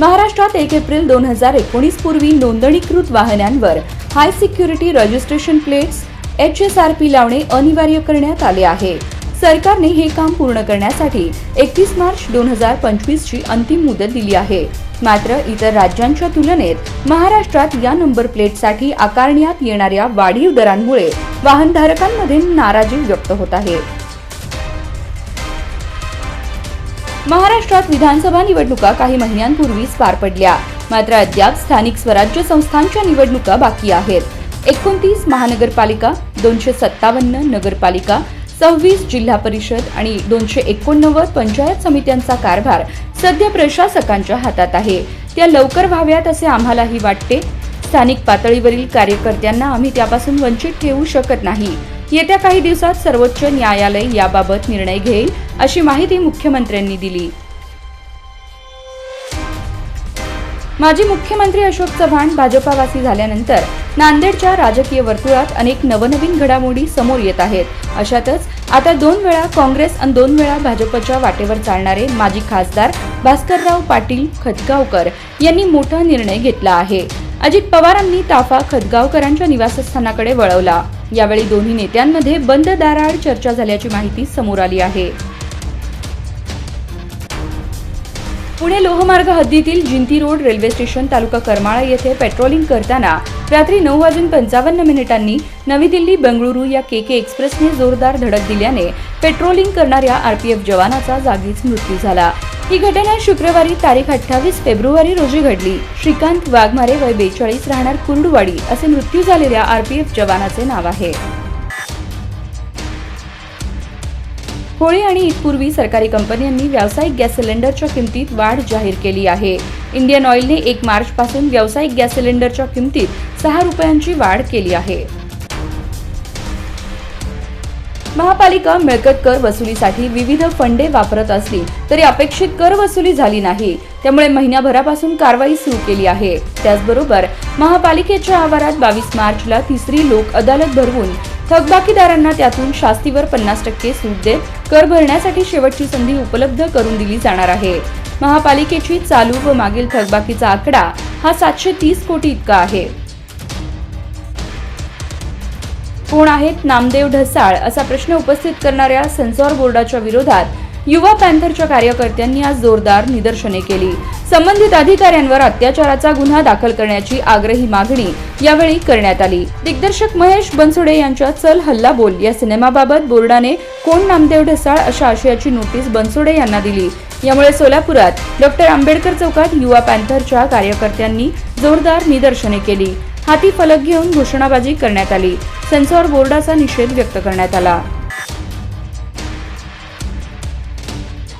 महाराष्ट्रात एक एप्रिल दोन हजार एकोणीस पूर्वी नोंदणीकृत वाहनांवर high security registration plates H S R P लावणे अनिवार्य करण्यात आले आहे. सरकारने हे काम पूर्ण करण्यासाठी एकतीस मार्च दोन हजार पंचवीसची अंतिम मुदत दिली आहे. मात्र इतर राज्यांच्या तुलनेत महाराष्ट्रात या नंबर प्लेटसाठी आकारण्यात येणाऱ्या वाढीव दरांमुळे वाहनधारकांमध्ये नाराजी व्यक्त होत आहे. महाराष्ट्रात विधानसभा निवडणुका काही महिन्यांपूर्वीच पार पडल्या. मात्र अद्याप स्थानिक स्वराज्य संस्थांच्या निवडणुका बाकी आहेत. एकोणतीस महानगरपालिका दोनशे सत्तावन्न नगरपालिका सव्वीस जिल्हा परिषद आणि दोनशे एकोणनव्वद पंचायत समित्यांचा कारभार सध्या प्रशासकांच्या हातात आहे. त्या लवकर व्हाव्यात असे आम्हालाही वाटते. स्थानिक पातळीवरील कार्यकर्त्यांना आम्ही त्यापासून वंचित ठेवू शकत नाही. येत्या काही दिवसात सर्वोच्च न्यायालय याबाबत निर्णय घेईल अशी माहिती मुख्यमंत्र्यांनी दिली. माजी मुख्यमंत्री अशोक चव्हाण भाजपावासी झाल्यानंतर नांदेडच्या राजकीय वर्तुळात अनेक नवनवीन घडामोडी समोर येत आहेत. अशातच आता दोन वेळा काँग्रेस आणि दोन वेळा भाजपच्या वाटेवर चालणारे माजी खासदार भास्करराव पाटील खतगावकर यांनी मोठा निर्णय घेतला आहे. अजित पवारांनी ताफा खतगावकरांच्या निवासस्थानाकडे वळवला. यावेळी दोन्ही नेत्यांमध्ये बंद दाराआड चर्चा झाल्याची माहिती समोर आली आहे. पुणे लोहमार्ग हद्दीतील जिंती रोड रेल्वे स्टेशन तालुका करमाळा येथे पेट्रोलिंग करताना रात्री नऊ वाजून पंचावन्न मिनिटांनी नवी दिल्ली बंगळुरू या के के एक्सप्रेसने जोरदार धडक दिल्याने पेट्रोलिंग करणाऱ्या आरपीएफ जवानाचा जागीच मृत्यू झाला. ही घटना शुक्रवारी तारीख अठ्ठावीस फेब्रुवारी रोजी घडली. श्रीकांत वाघमारे वय बेचाळीस राहणार कुर्डुवाडी असे मृत्यू झालेल्या आरपीएफ जवानाचे नाव आहे. होळी आणि ईदपूर्वी सरकारी कंपन्यांनी व्यावसायिक गॅस सिलेंडरच्या किमतीत वाढ जाहीर केली आहे. इंडियन ऑइलने एक मार्च पासून व्यावसायिक गॅस सिलेंडरच्या किमतीत सहा रुपयांची वाढ केली आहे. महापालिका मिळकत कर वसुलीसाठी विविध फंडे वापरत असली तरी अपेक्षित कर वसुली झाली नाही. त्यामुळे महिन्याभरापासून कारवाई सुरू केली आहे. त्याचबरोबर महापालिकेच्या आवारात बावीस मार्चला तिसरी लोक अदालत भरवून थकबाकीदारांना त्यातून शास्तीवर पन्नास टक्के सूट देत कर भरण्यासाठी शेवटची संधी उपलब्ध करून दिली जाणार आहे. महापालिकेची चालू व मागील थकबाकीचा आकडा हा सातशे तीस कोटी इतका आहे. कोण आहेत नामदेव ढसाळ असा प्रश्न उपस्थित करणाऱ्या सेन्सॉर बोर्डाच्या विरोधात युवा पॅन्थरच्या कार्यकर्त्यांनी आज जोरदार निदर्शने केली. संबंधित अधिकाऱ्यांवर अत्याचाराचा गुन्हा दाखल करण्याची आग्रही मागणी यावेळी करण्यात आली. दिग्दर्शक महेश बनसोडे यांच्या चल हल्ला बोल या सिनेमाबाबत बोर्डाने कोण नामदेव ढसाळ अशा आशयाची नोटीस बनसोडे यांना दिली. यामुळे सोलापुरात डॉक्टर आंबेडकर चौकात युवा पॅन्थरच्या कार्यकर्त्यांनी जोरदार निदर्शने केली. हाती फलक घेऊन घोषणाबाजी करण्यात आली. सेन्सॉर बोर्डाचा निषेध व्यक्त करण्यात आला.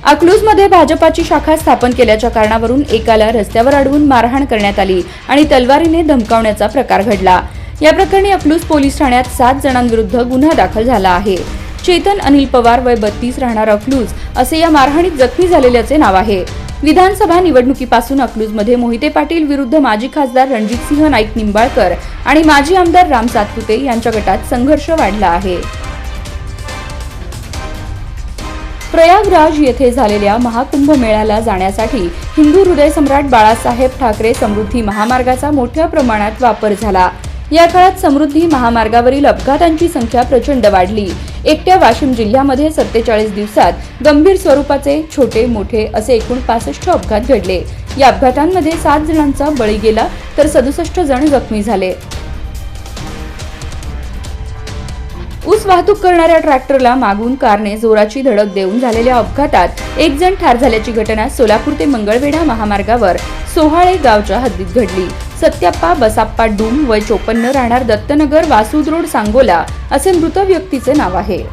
अकलूजमध्ये भाजपाची शाखा स्थापन केल्याच्या कारणावरून एकाला रस्त्यावर अडवून मारहाण करण्यात आली आणि तलवारीने धमकावण्याचा प्रकार घडला. या प्रकरणी अकलूज पोलीस ठाण्यात सात जणांविरुद्ध गुन्हा दाखल झाला आहे. चेतन अनिल पवार वय बत्तीस राहणार अकलूज असे या मारहाणीत जखमी झालेल्याचे नाव आहे. विधानसभा निवडणुकीपासून अकलूजमध्ये मोहिते पाटील विरुद्ध माजी खासदार रणजितसिंह नाईक निंबाळकर आणि माजी आमदार राम सातपुते यांच्या गटात संघर्ष वाढला आहे. प्रयागराज येथे झालेल्या महाकुंभ मेळ्याला जाण्यासाठी हिंदू हृदय सम्राट बाळासाहेब ठाकरे समृद्धी महामार्गाचा मोठ्या प्रमाणात वापर झाला. या काळात समृद्धी महामार्गावरील अपघातांची संख्या प्रचंड वाढली. एकट्या वाशिम जिल्ह्यामध्ये सत्तेचाळीस दिवसात गंभीर स्वरूपाचे छोटे मोठे असे एकूण पासष्ट अपघात घडले. या अपघातांमध्ये सात जणांचा बळी गेला तर सदुसष्ट जण जखमी झाले. ऊस वाहतूक करणाऱ्या ट्रॅक्टरला मागून कारने जोराची धडक देऊन झालेल्या अपघातात एक जण ठार झाल्याची घटना सोलापूर ते मंगळवेढा महामार्गावर सोहाळे गावच्या हद्दीत घडली. सत्याप्पा बसाप्पा डूम वय चोपन्न राहणार दत्तनगर वासुद्रोड रोड सांगोला असे मृत व्यक्तीचे नाव आहे.